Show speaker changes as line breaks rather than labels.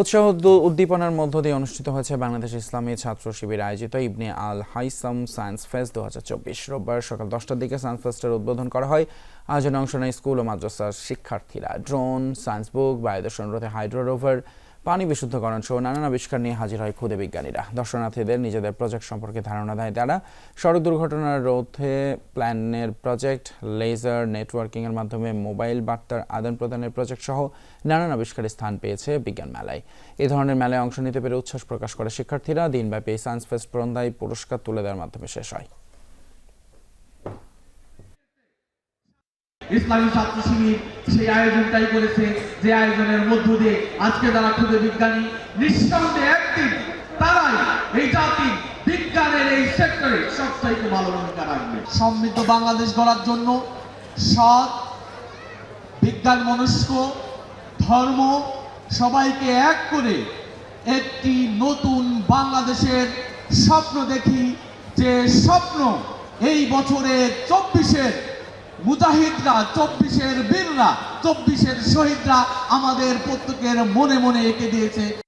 উৎসাহ উদ্দীপনার মধ্য দিয়ে অনুষ্ঠিত হয়েছে বাংলাদেশ ইসলামী ছাত্র শিবির আয়োজিত Ibn al Haytham science fest দু হাজার চব্বিশ। রোববার সকাল দশটার দিকে সায়েন্স ফেস্টের উদ্বোধন করা হয়। আয়োজনে অংশ নেয় স্কুল ও মাদ্রাসার শিক্ষার্থীরা। ড্রোন, সায়েন্স বুক, বায়ুদর্শন রোধে হাইড্রো রোভার পানি বিশুদ্ধকরণ সহ নানান আবিষ্কার নিয়ে হাজির হয় খুদে বিজ্ঞানীরা। দর্শনার্থীদের নিজেদের প্রজেক্ট সম্পর্কে ধারণা দেয় তারা। সড়ক দুর্ঘটনার রোধে প্ল্যানের প্রজেক্ট, লেজার নেটওয়ার্কিংয়ের মাধ্যমে মোবাইল বার্তার আদান প্রদানের প্রজেক্ট সহ নানান আবিষ্কারের স্থান পেয়েছে বিজ্ঞান মেলায়। এ ধরনের মেলায় অংশ নিতে পেরে উচ্ছ্বাস প্রকাশ করে শিক্ষার্থীরা। দিনব্যাপী সায়েন্স ফেস্ট প্রন্দায় পুরস্কার তুলে দেওয়ার মাধ্যমে শেষ হয়।
ইসলামী ছাত্র শিবির সেই আয়োজনটাই করেছে, যে আয়োজনের মধ্য দিয়ে আজকে যারা ক্ষুদে বিজ্ঞানী, নিঃসন্দেহে একদিন তারাই এই জাতির বিজ্ঞানের এই সেক্টরে সবচাইতে ভালো ভূমিকা রাখবে। সমৃদ্ধ বাংলাদেশ গড়ার জন্য সৎ, বিজ্ঞান মনস্ক, ধর্ম সবাইকে এক করে একটি নতুন বাংলাদেশের স্বপ্ন দেখি, যে স্বপ্ন এই বছরের চব্বিশের মুজাহিদরা চব্বিশের বীররা চব্বিশের শহীদরা আমাদের প্রত্যেকের মনে মনে এঁকে দিয়েছে।